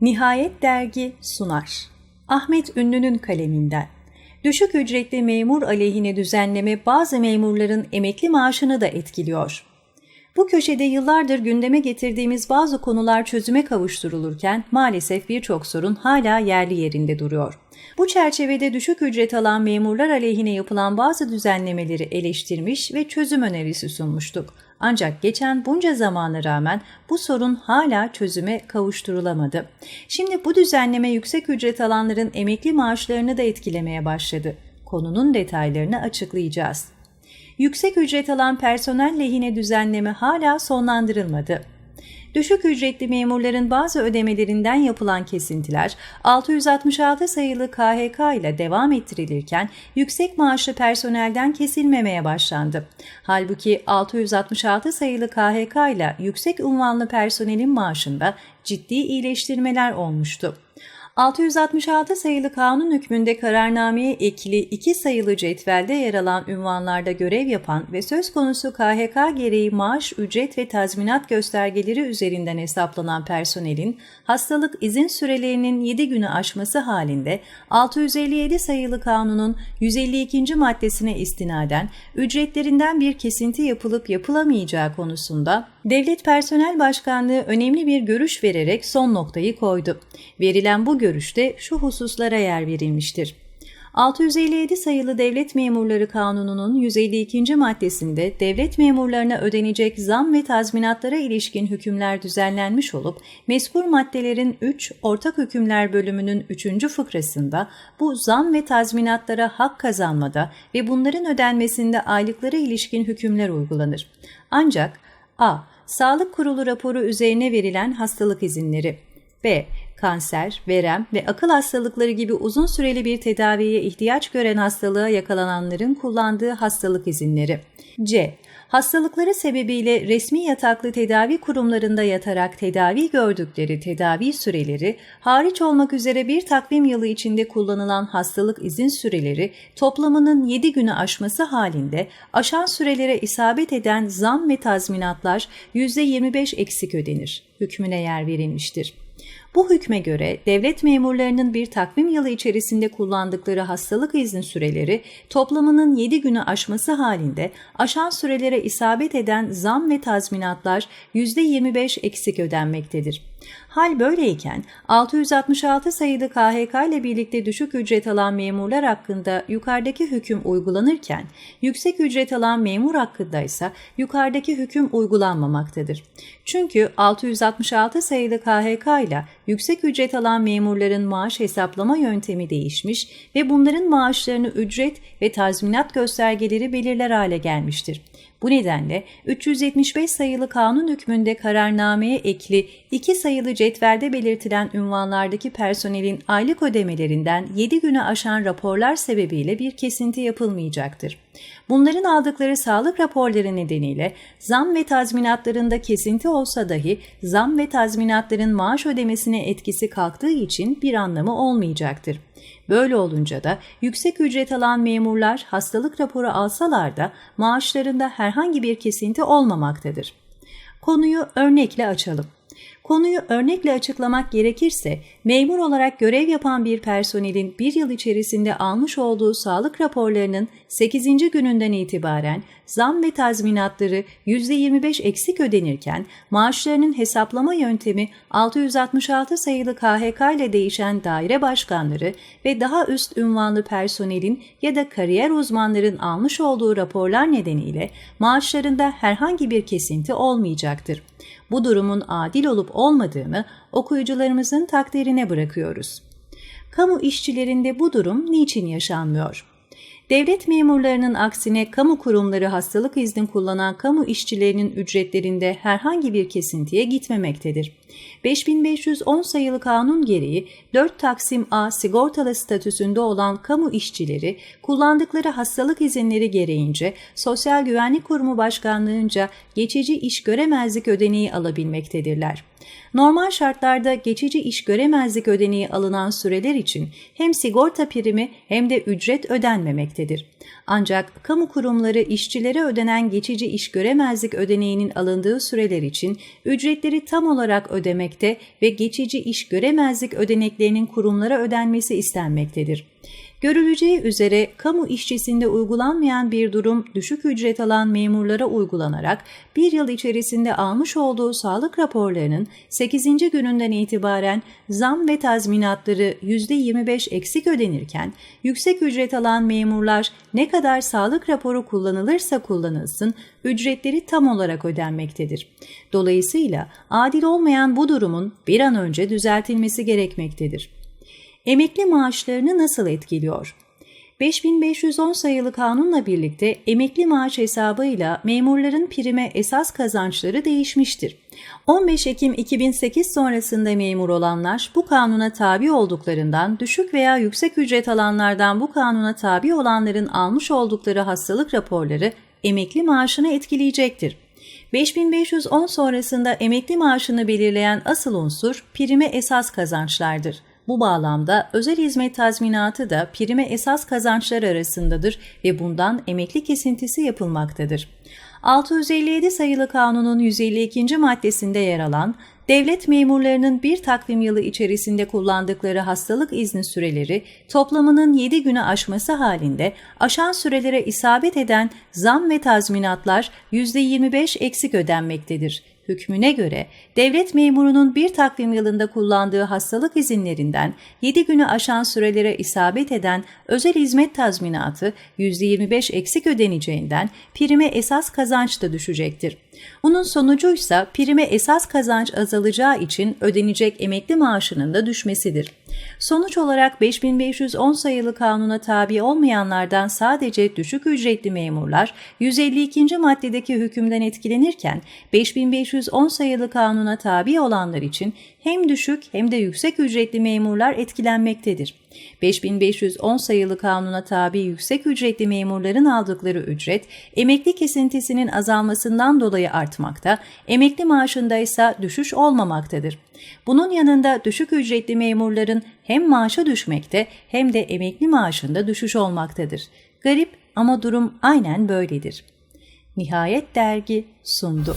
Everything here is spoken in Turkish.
Nihayet dergi sunar. Ahmet Ünlü'nün kaleminden. Düşük ücretli memur aleyhine düzenleme bazı memurların emekli maaşını da etkiliyor. Bu köşede yıllardır gündeme getirdiğimiz bazı konular çözüme kavuşturulurken maalesef birçok sorun hala yerli yerinde duruyor. Bu çerçevede düşük ücret alan memurlar aleyhine yapılan bazı düzenlemeleri eleştirmiş ve çözüm önerisi sunmuştuk. Ancak geçen bunca zamana rağmen bu sorun hala çözüme kavuşturulamadı. Şimdi bu düzenleme yüksek ücret alanların emekli maaşlarını da etkilemeye başladı. Konunun detaylarını açıklayacağız. Yüksek ücret alan personel lehine düzenleme hala sonlandırılmadı. Düşük ücretli memurların bazı ödemelerinden yapılan kesintiler 666 sayılı KHK ile devam ettirilirken yüksek maaşlı personelden kesilmemeye başlandı. Halbuki 666 sayılı KHK ile yüksek unvanlı personelin maaşında ciddi iyileştirmeler olmuştu. 666 sayılı kanun hükmünde kararnameye ekli iki sayılı cetvelde yer alan ünvanlarda görev yapan ve söz konusu KHK gereği maaş, ücret ve tazminat göstergeleri üzerinden hesaplanan personelin hastalık izin sürelerinin 7 günü aşması halinde 657 sayılı kanunun 152. maddesine istinaden ücretlerinden bir kesinti yapılıp yapılamayacağı konusunda Devlet Personel Başkanlığı önemli bir görüş vererek son noktayı koydu. Verilen bu görüşte şu hususlara yer verilmiştir. 657 sayılı Devlet Memurları Kanunu'nun 152. maddesinde devlet memurlarına ödenecek zam ve tazminatlara ilişkin hükümler düzenlenmiş olup meskur maddelerin 3 Ortak Hükümler bölümünün 3. fıkrasında bu zam ve tazminatlara hak kazanmada ve bunların ödenmesinde aylıklara ilişkin hükümler uygulanır. Ancak A. Sağlık Kurulu raporu üzerine verilen hastalık izinleri. B. Kanser, verem ve akıl hastalıkları gibi uzun süreli bir tedaviye ihtiyaç gören hastalığa yakalananların kullandığı hastalık izinleri. C. Hastalıkları sebebiyle resmi yataklı tedavi kurumlarında yatarak tedavi gördükleri tedavi süreleri, hariç olmak üzere bir takvim yılı içinde kullanılan hastalık izin süreleri toplamının 7 günü aşması halinde aşan sürelere isabet eden zam ve tazminatlar %25 eksik ödenir. Hükmüne yer verilmiştir. Bu hükme göre devlet memurlarının bir takvim yılı içerisinde kullandıkları hastalık izni süreleri toplamının 7 günü aşması halinde aşan sürelere isabet eden zam ve tazminatlar %25 eksik ödenmektedir. Hal böyleyken 666 sayılı KHK ile birlikte düşük ücret alan memurlar hakkında yukarıdaki hüküm uygulanırken yüksek ücret alan memur hakkında ise yukarıdaki hüküm uygulanmamaktadır. Çünkü 666 sayılı KHK ile yüksek ücret alan memurların maaş hesaplama yöntemi değişmiş ve bunların maaşlarını ücret ve tazminat göstergeleri belirler hale gelmiştir. Bu nedenle 375 sayılı kanun hükmünde kararnameye ekli 2 sayılı cetvelde belirtilen ünvanlardaki personelin aylık ödemelerinden 7 güne aşan raporlar sebebiyle bir kesinti yapılmayacaktır. Bunların aldıkları sağlık raporları nedeniyle zam ve tazminatlarında kesinti olsa dahi zam ve tazminatların maaş ödemesine etkisi kalktığı için bir anlamı olmayacaktır. Böyle olunca da yüksek ücret alan memurlar hastalık raporu alsalar da maaşlarında herhangi bir kesinti olmamaktadır. Konuyu örnekle açalım. Konuyu örnekle açıklamak gerekirse, memur olarak görev yapan bir personelin bir yıl içerisinde almış olduğu sağlık raporlarının 8. gününden itibaren zam ve tazminatları %25 eksik ödenirken maaşlarının hesaplama yöntemi 666 sayılı KHK ile değişen daire başkanları ve daha üst ünvanlı personelin ya da kariyer uzmanların almış olduğu raporlar nedeniyle maaşlarında herhangi bir kesinti olmayacaktır. Bu durumun adil olup olmadığını okuyucularımızın takdirine bırakıyoruz. Kamu işçilerinde bu durum niçin yaşanmıyor? Devlet memurlarının aksine kamu kurumları hastalık izni kullanan kamu işçilerinin ücretlerinde herhangi bir kesintiye gitmemektedir. 5510 sayılı kanun gereği 4 Taksim A sigortalı statüsünde olan kamu işçileri kullandıkları hastalık izinleri gereğince Sosyal Güvenlik Kurumu Başkanlığınca geçici iş göremezlik ödeneği alabilmektedirler. Normal şartlarda geçici iş göremezlik ödeneği alınan süreler için hem sigorta primi hem de ücret ödenmemektedir. Ancak kamu kurumları işçilere ödenen geçici iş göremezlik ödeneğinin alındığı süreler için ücretleri tam olarak ödemekte ve geçici iş göremezlik ödeneklerinin kurumlara ödenmesi istenmektedir. Görüleceği üzere kamu işçisinde uygulanmayan bir durum düşük ücret alan memurlara uygulanarak bir yıl içerisinde almış olduğu sağlık raporlarının 8. gününden itibaren zam ve tazminatları %25 eksik ödenirken yüksek ücret alan memurlar ne kadar sağlık raporu kullanılırsa kullanılsın ücretleri tam olarak ödenmektedir. Dolayısıyla adil olmayan bu durumun bir an önce düzeltilmesi gerekmektedir. Emekli maaşlarını nasıl etkiliyor? 5510 sayılı kanunla birlikte emekli maaş hesabıyla memurların prime esas kazançları değişmiştir. 15 Ekim 2008 sonrasında memur olanlar bu kanuna tabi olduklarından düşük veya yüksek ücret alanlardan bu kanuna tabi olanların almış oldukları hastalık raporları emekli maaşını etkileyecektir. 5510 sonrasında emekli maaşını belirleyen asıl unsur prime esas kazançlardır. Bu bağlamda özel hizmet tazminatı da prime esas kazançlar arasındadır ve bundan emekli kesintisi yapılmaktadır. 657 sayılı kanunun 152. maddesinde yer alan devlet memurlarının bir takvim yılı içerisinde kullandıkları hastalık izni süreleri toplamının 7 günü aşması halinde aşan sürelere isabet eden zam ve tazminatlar %25 eksik ödenmektedir hükmüne göre devlet memurunun bir takvim yılında kullandığı hastalık izinlerinden 7 günü aşan sürelere isabet eden özel hizmet tazminatı %25 eksik ödeneceğinden prime esas kazanç da düşecektir. Bunun sonucuysa prime esas kazanç azalacağı için ödenecek emekli maaşının da düşmesidir. Sonuç olarak 5510 sayılı kanuna tabi olmayanlardan sadece düşük ücretli memurlar 152. maddedeki hükümden etkilenirken 5510 sayılı kanuna tabi olanlar için hem düşük hem de yüksek ücretli memurlar etkilenmektedir. 5510 sayılı kanuna tabi yüksek ücretli memurların aldıkları ücret, emekli kesintisinin azalmasından dolayı artmakta, emekli maaşında ise düşüş olmamaktadır. Bunun yanında düşük ücretli memurların hem maaşa düşmekte hem de emekli maaşında düşüş olmaktadır. Garip ama durum aynen böyledir. Nihayet dergi sundu.